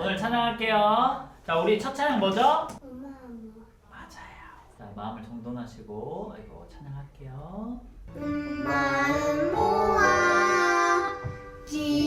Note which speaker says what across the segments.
Speaker 1: 오늘 찬양할게요. 자, 우리 첫 찬양 뭐죠? 자, 마음을 정돈하시고 이거 찬양할게요.
Speaker 2: 마음 모아 기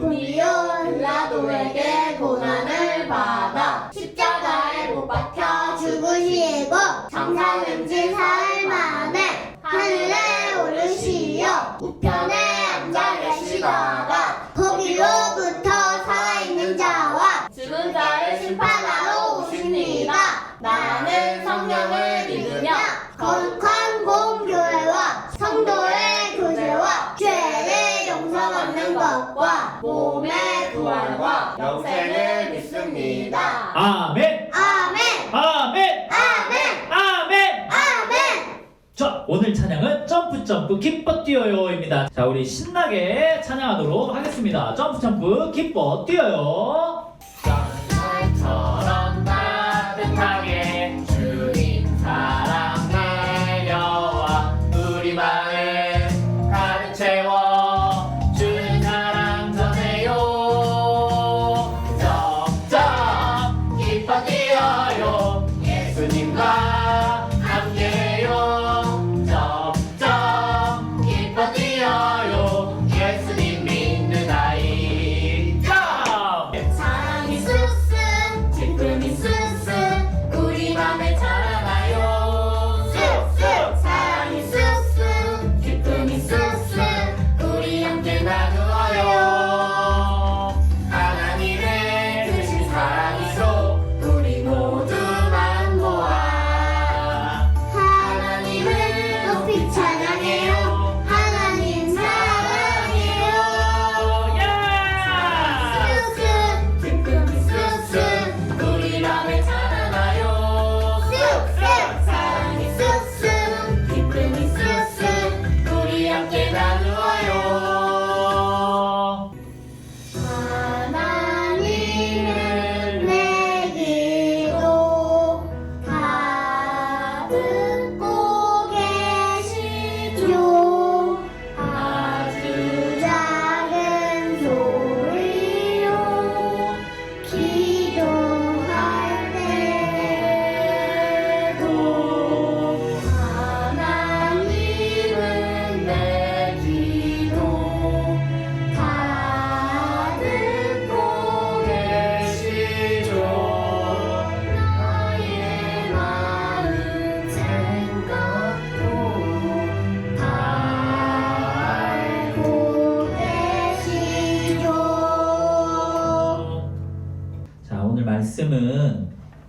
Speaker 2: 본디오 빌라도에게 고난을 받아 십자가에 못 박혀 죽으시고 정사는지 사흘 만에 하늘에 오르시어 우편에 앉아 계시다가 거기로부터 살아있는 자와 죽은 자를 심판하러 오십니다. 나는 성령을 믿으며 거룩한 공교회와 성도의 교제와 죄를 용서받는 것과 몸의 부활과 영생을 믿습니다.
Speaker 1: 아멘!
Speaker 2: 아멘!
Speaker 1: 아멘!
Speaker 2: 아멘!
Speaker 1: 아멘!
Speaker 2: 아멘!
Speaker 1: 자, 오늘 찬양은 점프 기뻐 뛰어요입니다. 자, 우리 신나게 찬양하도록 하겠습니다. 점프 점프 기뻐 뛰어요.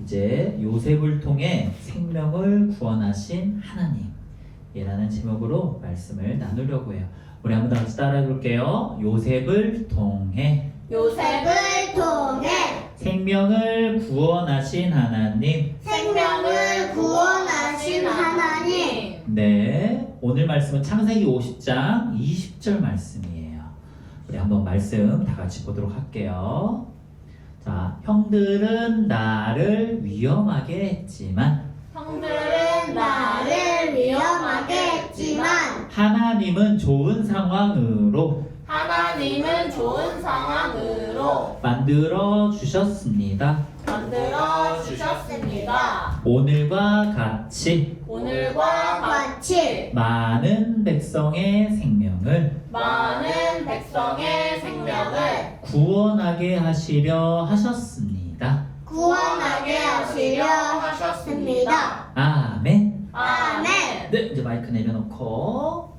Speaker 1: 이제 요셉을 통해 생명을 구원하신 하나님. 이라는 제목으로 말씀을 나누려고 해요. 우리 한번 다 같이 따라해 볼게요. 요셉을 통해
Speaker 2: 요셉을 통해
Speaker 1: 생명을 구원하신 하나님.
Speaker 2: 생명을 구원하신 하나님
Speaker 1: 네. 오늘 말씀은 창세기 50장 20절 말씀이에요. 우리 한번 말씀 다 같이 보도록 할게요. 자, 형들은 나를 위험하게 했지만
Speaker 2: 형들은 나를 위험하게 했지만
Speaker 1: 하나님은 좋은 상황으로
Speaker 2: 하나님은 좋은 상황으로
Speaker 1: 만들어 주셨습니다.
Speaker 2: 만들어 주셨습니다.
Speaker 1: 오늘과 같이
Speaker 2: 오늘과 같이
Speaker 1: 많은 백성의 생명을
Speaker 2: 많은 백성의
Speaker 1: 구원하게 하시려 하셨습니다.
Speaker 2: 구원하게 하시려 하셨습니다.
Speaker 1: 아멘.
Speaker 2: 아멘.
Speaker 1: 네, 이제 마이크 내려놓고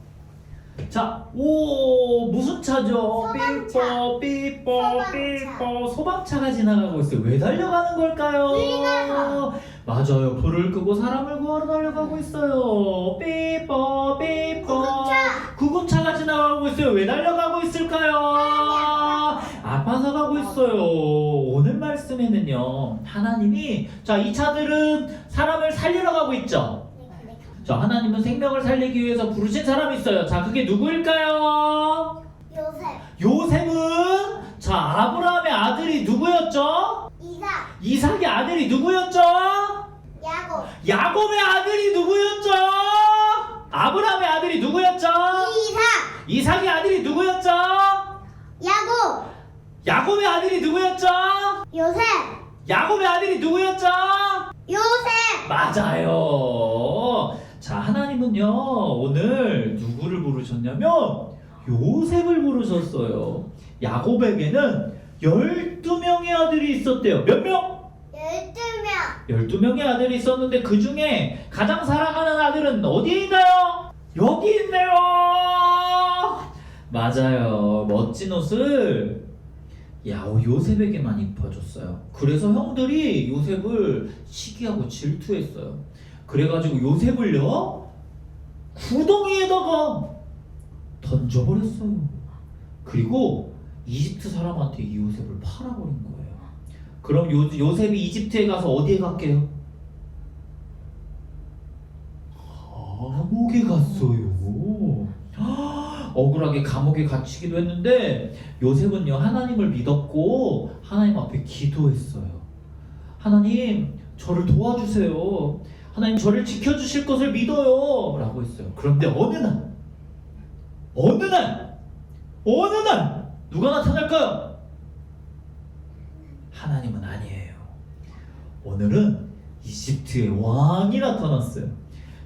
Speaker 1: 자, 오 무슨 차죠?
Speaker 2: 소방차.
Speaker 1: 삐뽀 삐뽀
Speaker 2: 소방차.
Speaker 1: 삐뽀 소방차가 지나가고 있어요. 왜 달려가는 걸까요? 맞아요. 불을 끄고 사람을 구하러 달려가고 있어요. 삐뽀 삐뽀
Speaker 2: 구급차.
Speaker 1: 구급차가 지나가고 있어요. 왜 달려가고 있을까요? 아파서 가고 있어요. 오늘 말씀에는요. 하나님이 자, 이 차들은 사람을 살리러 가고 있죠. 자, 하나님은 생명을 살리기 위해서 부르신 사람이 있어요. 자, 그게 누구일까요?
Speaker 2: 요셉,
Speaker 1: 요셉은 자, 아브라함의 아들이 누구였죠?
Speaker 2: 이삭,
Speaker 1: 이삭의 아들이 누구였죠?
Speaker 2: 야곱,
Speaker 1: 야곱의 아들이 누구였죠? 아브라함의 아들이 누구였죠?
Speaker 2: 이삭,
Speaker 1: 이삭의 아들이 누구였죠?
Speaker 2: 야곱,
Speaker 1: 야곱의 아들이 누구였죠?
Speaker 2: 요셉,
Speaker 1: 야곱의 아들이 누구였죠?
Speaker 2: 요셉,
Speaker 1: 맞아요. 자, 하나님은요, 오늘 누구를 부르셨냐면, 요셉을 부르셨어요. 야곱에게는 12명의 아들이 있었대요. 몇 명?
Speaker 2: 열두 명,
Speaker 1: 12명의 아들이 있었는데, 그 중에 가장 사랑하는 아들은 어디에 있나요? 여기 있네요! 맞아요. 멋진 옷을 야, 어, 요셉에게만 입혀줬어요. 그래서 형들이 요셉을 시기하고 질투했어요. 그래가지고 요셉을요, 구덩이에다가 던져버렸어요. 그리고 이집트 사람한테 이 요셉을 팔아버린 거예요. 그럼 요, 요셉이 이집트에 가서 어디에 갔게요? 감옥에 갔어요. 억울하게 감옥에 갇히기도 했는데 요셉은요 하나님을 믿었고 하나님 앞에 기도했어요. 하나님 저를 도와주세요. 하나님 저를 지켜주실 것을 믿어요. 라고 했어요. 그런데 어느 날 어느 날 어느 날 누가 나타날까요? 하나님은 아니에요. 오늘은 이집트의 왕이 나타났어요.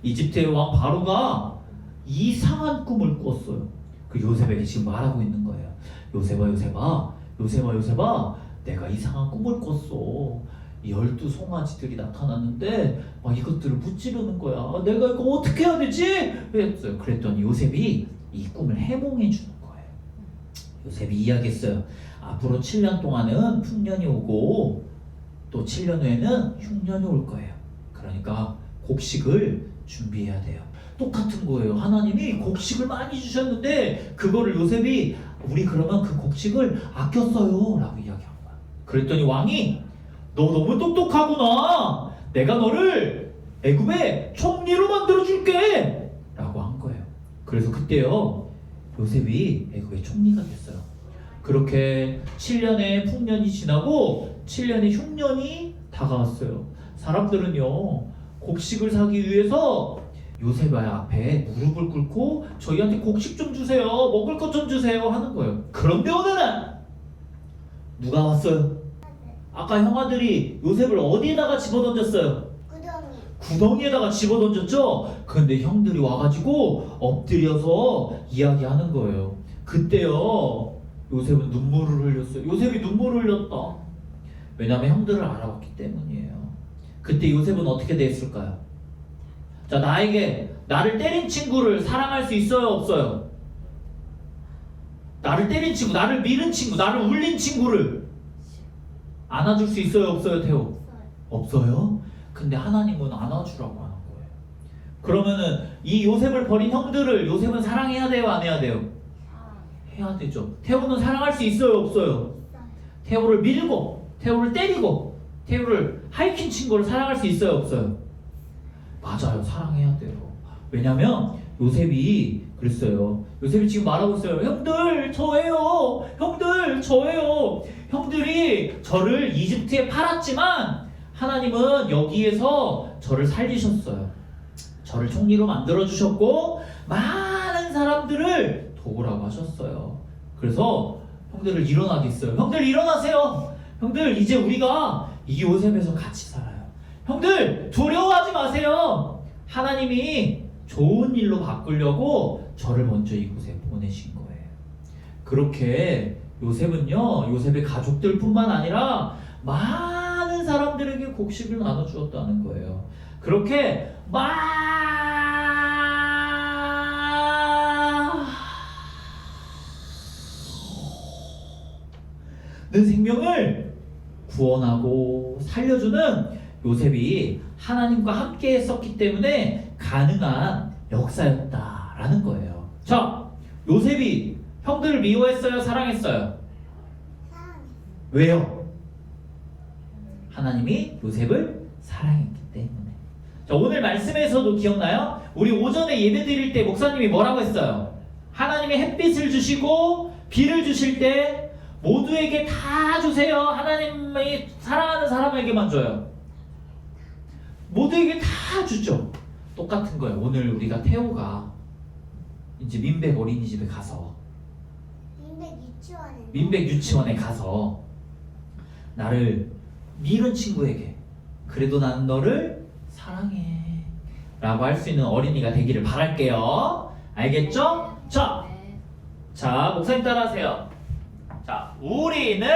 Speaker 1: 이집트의 왕 바로가 이상한 꿈을 꿨어요. 그 요셉에게 지금 말하고 있는 거예요. 요셉아 요셉아 요셉아 요셉아 내가 이상한 꿈을 꿨어. 이 열두 송아지들이 나타났는데 막 이것들을 무찌르는 거야. 내가 이거 어떻게 해야 되지? 그랬어요. 그랬더니 요셉이 이 꿈을 해몽해 주는 거예요. 요셉이 이야기했어요. 앞으로 7년 동안은 풍년이 오고 또 7년 후에는 흉년이 올 거예요. 그러니까 곡식을 준비해야 돼요. 똑같은 거예요. 하나님이 곡식을 많이 주셨는데 그거를 요셉이 우리 그러면 그 곡식을 아꼈어요. 라고 이야기한 거야. 그랬더니 왕이 너 너무 똑똑하구나. 내가 너를 애굽의 총리로 만들어 줄게. 라고 한 거예요. 그래서 그때요. 요셉이 애굽의 총리가 됐어요. 그렇게 7년의 풍년이 지나고 7년의 흉년이 다가왔어요. 사람들은요. 곡식을 사기 위해서 요셉 앞에 무릎을 꿇고 저희한테 곡식 좀 주세요. 먹을 것 좀 주세요 하는 거예요. 그런데 날 누가 왔어요? 아까 형아들이 요셉을 어디에다가 집어던졌어요?
Speaker 2: 구덩이,
Speaker 1: 구덩이에다가 집어던졌죠? 근데 형들이 와가지고 엎드려서 이야기하는 거예요. 그때요, 요셉은 눈물을 흘렸어요. 요셉이 눈물을 흘렸다. 왜냐하면 형들을 알아봤기 때문이에요. 그때 요셉은 어떻게 됐을까요? 자, 나에게 나를 때린 친구를 사랑할 수 있어요, 없어요? 나를 때린 친구, 나를 밀은 친구, 나를 울린 친구를 안아줄 수 있어요, 없어요, 태호? 없어요? 근데 하나님은 안아주라고 하는 거예요. 그러면은 이 요셉을 버린 형들을 요셉은 사랑해야 돼요, 안 해야 돼요? 해야 되죠. 태호는 사랑할 수 있어요, 없어요? 태호를 밀고, 태호를 때리고, 태호를 하이킨 친구를 사랑할 수 있어요, 없어요? 맞아요, 사랑해야 돼요. 왜냐면 요셉이 그랬어요. 요셉이 지금 말하고 있어요. 형들 저예요. 형들 저예요. 형들이 저를 이집트에 팔았지만 하나님은 여기에서 저를 살리셨어요. 저를 총리로 만들어 주셨고 많은 사람들을 도우라고 하셨어요. 그래서 형들을 일어나게 했어요. 형들 일어나세요. 형들 이제 우리가 이 요셉에서 같이 살아요. 형들 두려워하지 마세요. 하나님이 좋은 일로 바꾸려고 저를 먼저 이곳에 보내신 거예요. 그렇게 요셉은요, 요셉의 가족들뿐만 아니라 많은 사람들에게 곡식을 나눠주었다는 거예요. 그렇게 많은 생명을 구원하고 살려주는 요셉이 하나님과 함께 했었기 때문에 가능한 역사였다라는 거예요. 자, 요셉이 형들을 미워했어요? 사랑했어요? 왜요? 하나님이 요셉을 사랑했기 때문에. 자, 오늘 말씀에서도 기억나요? 우리 오전에 예배 드릴 때 목사님이 뭐라고 했어요? 하나님이 햇빛을 주시고 비를 주실 때 모두에게 다 주세요. 하나님이 사랑하는 사람에게만 줘요. 모두에게 다 주죠. 똑같은 거예요. 오늘 우리가 태호가 이제 민백 어린이집에 가서
Speaker 2: 민백 유치원에
Speaker 1: 민백 유치원에 가서 나를 미운 친구에게 그래도 나는 너를 사랑해 라고 할 수 있는 어린이가 되기를 바랄게요 알겠죠? 자, 자 목사님 따라하세요 자 우리는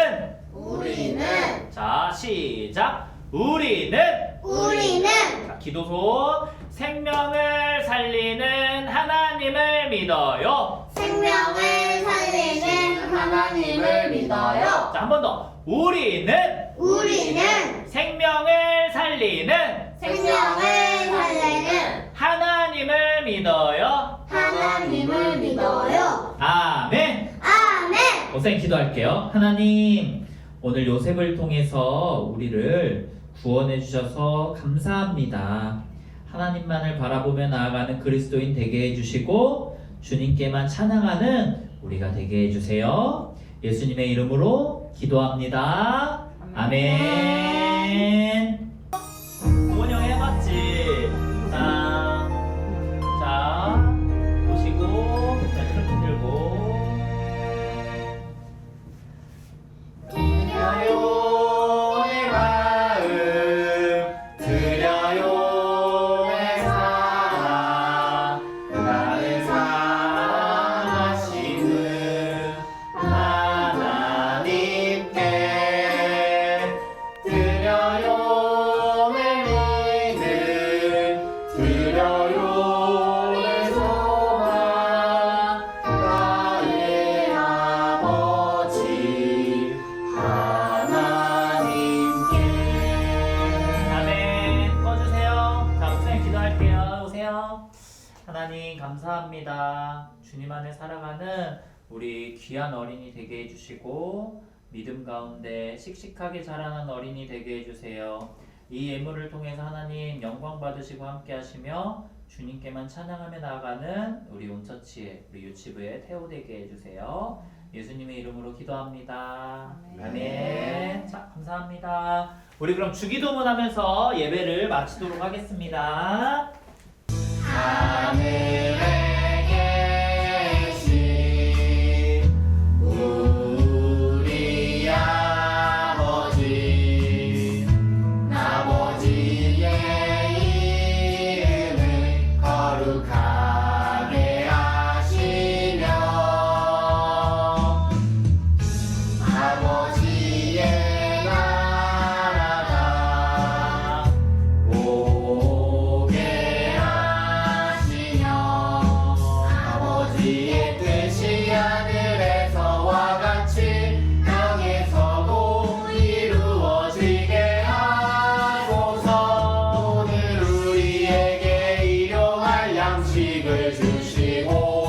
Speaker 2: 우리는
Speaker 1: 자 시작 우리는
Speaker 2: 우리는
Speaker 1: 자 기도손 생명을 살리는 하나님을 믿어요
Speaker 2: 생명을 살리는 하나님을 믿어요.
Speaker 1: 자 한 번 더 우리는
Speaker 2: 우리는
Speaker 1: 생명을 살리는
Speaker 2: 생명을 살리는
Speaker 1: 하나님을 믿어요.
Speaker 2: 하나님을 믿어요.
Speaker 1: 아멘.
Speaker 2: 아멘.
Speaker 1: 목사님 기도할게요. 하나님, 오늘 요셉을 통해서 우리를 구원해 주셔서 감사합니다. 하나님만을 바라보며 나아가는 그리스도인 되게 해 주시고 주님께만 찬양하는 우리가 되게 해 주세요. 예수님의 이름으로 기도합니다. 아멘. 하나님 감사합니다 주님 안에 살아가는 우리 귀한 어린이 되게 해주시고 믿음 가운데 씩씩하게 자라는 어린이 되게 해주세요 이 예물을 통해서 하나님 영광 받으시고 함께 하시며 주님께만 찬양하며 나아가는 우리 온처치의 우리 유치부의 태호 되게 해주세요 예수님의 이름으로 기도합니다.
Speaker 3: 아멘.
Speaker 1: 아멘. 자, 감사합니다. 우리 그럼 주기도문 하면서 예배를 마치도록 하겠습니다.
Speaker 3: 하늘에 주시고